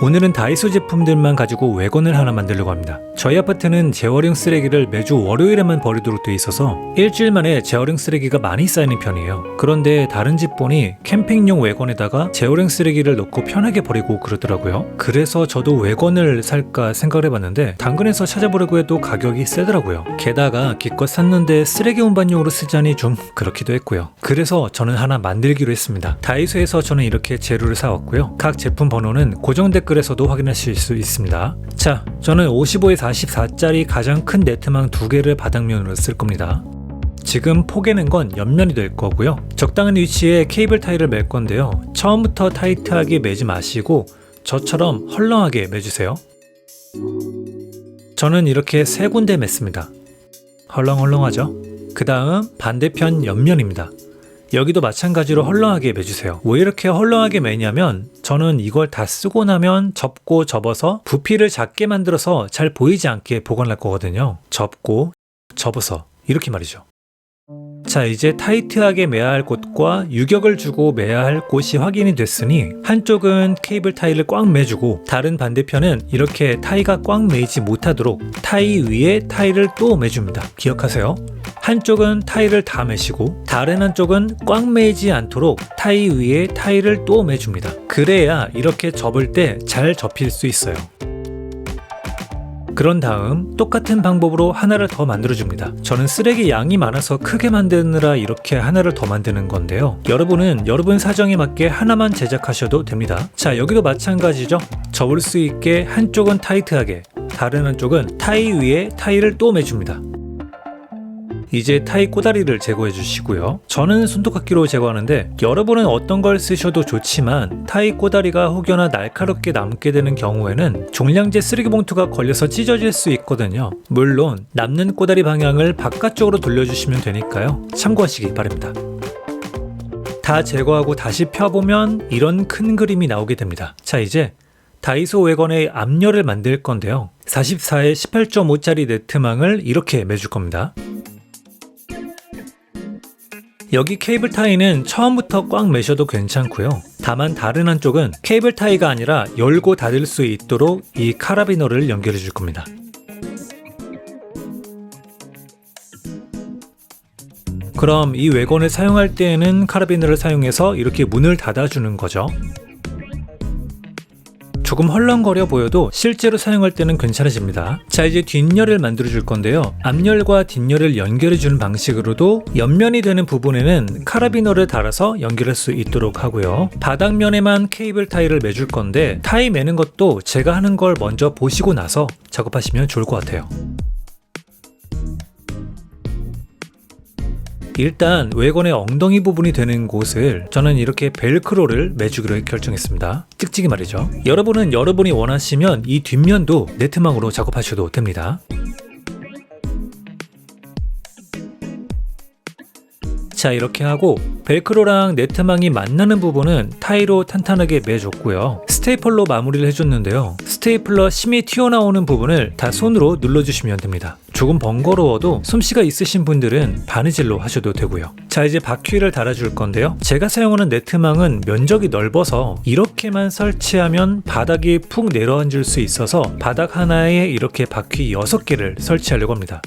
오늘은 다이소 제품들만 가지고 외건을 하나 만들려고 합니다. 저희 아파트는 재활용 쓰레기를 매주 월요일에만 버리도록 돼 있어서 일주일 만에 재활용 쓰레기가 많이 쌓이는 편이에요. 그런데 다른 집 보니 캠핑용 외건에다가 재활용 쓰레기를 넣고 편하게 버리고 그러더라고요. 그래서 저도 외건을 살까 생각을 해봤는데 당근에서 찾아보려고 해도 가격이 세더라고요. 게다가 기껏 샀는데 쓰레기 운반용으로 쓰자니 좀 그렇기도 했고요. 그래서 저는 하나 만들기로 했습니다. 다이소에서 저는 이렇게 재료를 사왔고요. 각 제품 번호는 고정 댓글 에서도 확인하실 수 있습니다. 자, 저는 55에서 44짜리 가장 큰 네트망 두 개를 바닥면으로 쓸 겁니다. 지금 포개는 건 옆면이 될 거고요. 적당한 위치에 케이블 타이를 맬 건데요. 처음부터 타이트하게 매지 마시고 저처럼 헐렁하게 매주세요. 저는 이렇게 세 군데 맸습니다. 헐렁헐렁하죠? 그 다음 반대편 옆면입니다. 여기도 마찬가지로 헐렁하게 매주세요. 왜 이렇게 헐렁하게 매냐면 저는 이걸 다 쓰고 나면 접고 접어서 부피를 작게 만들어서 잘 보이지 않게 보관할 거거든요. 접고 접어서 이렇게 말이죠. 자, 이제 타이트하게 매야 할 곳과 유격을 주고 매야 할 곳이 확인이 됐으니 한쪽은 케이블 타이를 꽉 매주고 다른 반대편은 이렇게 타이가 꽉 매이지 못하도록 타이 위에 타이를 또 매줍니다. 기억하세요. 한쪽은 타이를 다 매시고 다른 한쪽은 꽉 매이지 않도록 타이 위에 타이를 또 매줍니다. 그래야 이렇게 접을 때 잘 접힐 수 있어요. 그런 다음 똑같은 방법으로 하나를 더 만들어줍니다. 저는 쓰레기 양이 많아서 크게 만드느라 이렇게 하나를 더 만드는 건데요. 여러분은 여러분 사정에 맞게 하나만 제작하셔도 됩니다. 자, 여기도 마찬가지죠. 접을 수 있게 한쪽은 타이트하게, 다른 한쪽은 타이 위에 타이를 또 매줍니다. 이제 타이 꼬다리를 제거해 주시고요. 저는 손톱깎이로 제거하는데 여러분은 어떤 걸 쓰셔도 좋지만 타이 꼬다리가 혹여나 날카롭게 남게 되는 경우에는 종량제 쓰레기 봉투가 걸려서 찢어질 수 있거든요. 물론 남는 꼬다리 방향을 바깥쪽으로 돌려주시면 되니까요. 참고하시기 바랍니다. 다 제거하고 다시 펴보면 이런 큰 그림이 나오게 됩니다. 자 이제 다이소 외건의 앞열을 만들 건데요. 44에 18.5짜리 네트망을 이렇게 매줄 겁니다. 여기 케이블 타이는 처음부터 꽉 매셔도 괜찮고요. 다만 다른 한쪽은 케이블 타이가 아니라 열고 닫을 수 있도록 이 카라비너를 연결해 줄 겁니다. 그럼 이 외건을 사용할 때에는 카라비너를 사용해서 이렇게 문을 닫아주는 거죠. 조금 헐렁거려 보여도 실제로 사용할 때는 괜찮아집니다. 자 이제 뒷열을 만들어 줄 건데요. 앞열과 뒷열을 연결해 주는 방식으로도 옆면이 되는 부분에는 카라비너를 달아서 연결할 수 있도록 하고요. 바닥면에만 케이블 타이를 매줄 건데 타이 매는 것도 제가 하는 걸 먼저 보시고 나서 작업하시면 좋을 것 같아요. 일단 외건의 엉덩이 부분이 되는 곳을 저는 이렇게 벨크로를 매주기로 결정했습니다. 찍찍이 말이죠. 여러분은 여러분이 원하시면 이 뒷면도 네트망으로 작업하셔도 됩니다. 자 이렇게 하고 벨크로랑 네트망이 만나는 부분은 타이로 탄탄하게 매줬고요 스테이플러 마무리를 해줬는데요 스테이플러 심이 튀어나오는 부분을 다 손으로 눌러주시면 됩니다 조금 번거로워도 솜씨가 있으신 분들은 바느질로 하셔도 되고요 자 이제 바퀴를 달아줄 건데요 제가 사용하는 네트망은 면적이 넓어서 이렇게만 설치하면 바닥이 푹 내려앉을 수 있어서 바닥 하나에 이렇게 바퀴 6개를 설치하려고 합니다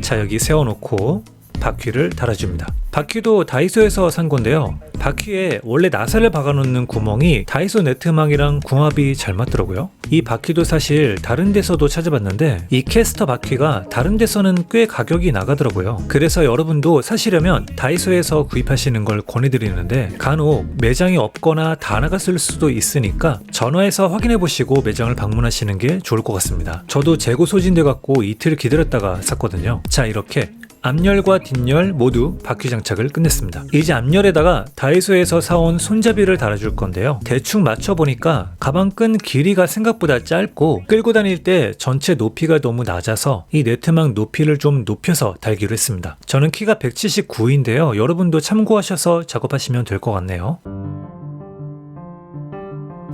자 여기 세워놓고 바퀴를 달아줍니다. 바퀴도 다이소에서 산 건데요. 바퀴에 원래 나사를 박아놓는 구멍이 다이소 네트망이랑 궁합이 잘 맞더라고요. 이 바퀴도 사실 다른 데서도 찾아봤는데 이 캐스터 바퀴가 다른 데서는 꽤 가격이 나가더라고요. 그래서 여러분도 사시려면 다이소에서 구입하시는 걸 권해드리는데 간혹 매장이 없거나 다 나갔을 수도 있으니까 전화해서 확인해 보시고 매장을 방문하시는 게 좋을 것 같습니다. 저도 재고 소진돼 갖고 이틀 기다렸다가 샀거든요. 자 이렇게 앞열과 뒷열 모두 바퀴 장착을 끝냈습니다. 이제 앞열에다가 다이소에서 사온 손잡이를 달아줄 건데요. 대충 맞춰보니까 가방 끈 길이가 생각보다 짧고 끌고 다닐 때 전체 높이가 너무 낮아서 이 네트망 높이를 좀 높여서 달기로 했습니다. 저는 키가 179인데요. 여러분도 참고하셔서 작업하시면 될 것 같네요.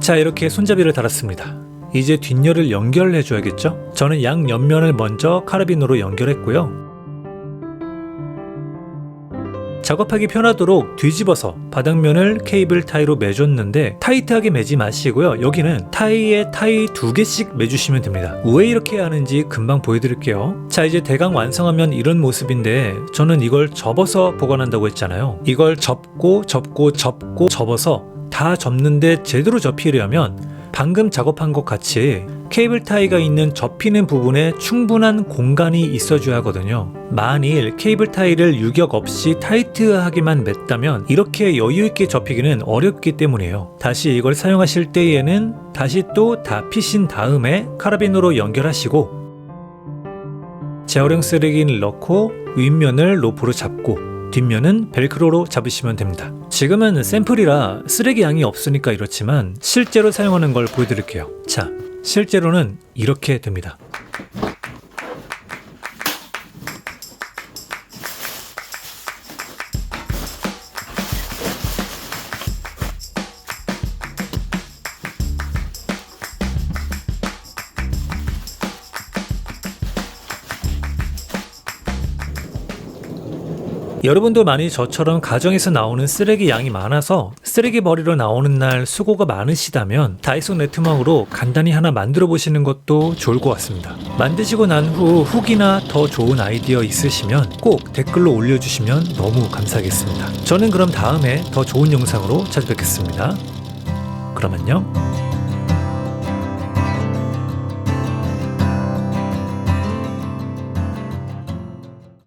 자 이렇게 손잡이를 달았습니다. 이제 뒷열을 연결해 줘야겠죠? 저는 양 옆면을 먼저 카라비너로 연결했고요. 작업하기 편하도록 뒤집어서 바닥면을 케이블 타이로 매줬는데 타이트하게 매지 마시고요. 여기는 타이에 타이 두 개씩 매주시면 됩니다. 왜 이렇게 하는지 금방 보여드릴게요. 자 이제 대강 완성하면 이런 모습인데 저는 이걸 접어서 보관한다고 했잖아요. 이걸 접고 접고 접고 접어서 다 접는데 제대로 접히려면 방금 작업한 것 같이 케이블 타이가 있는 접히는 부분에 충분한 공간이 있어줘야 하거든요. 만일 케이블 타이를 유격 없이 타이트하게만 맸다면 이렇게 여유 있게 접히기는 어렵기 때문이에요. 다시 이걸 사용하실 때에는 다시 또 다 피신 다음에 카라빈으로 연결하시고 재활용 쓰레기를 넣고 윗면을 로프로 잡고 뒷면은 벨크로로 잡으시면 됩니다. 지금은 샘플이라 쓰레기 양이 없으니까 이렇지만 실제로 사용하는 걸 보여드릴게요. 자, 실제로는 이렇게 됩니다. 여러분도 많이 저처럼 가정에서 나오는 쓰레기 양이 많아서 쓰레기 버리러 나오는 날 수고가 많으시다면 다이소 네트망으로 간단히 하나 만들어 보시는 것도 좋을 것 같습니다. 만드시고 난 후 후기나 더 좋은 아이디어 있으시면 꼭 댓글로 올려주시면 너무 감사하겠습니다. 저는 그럼 다음에 더 좋은 영상으로 찾아뵙겠습니다. 그럼 안녕.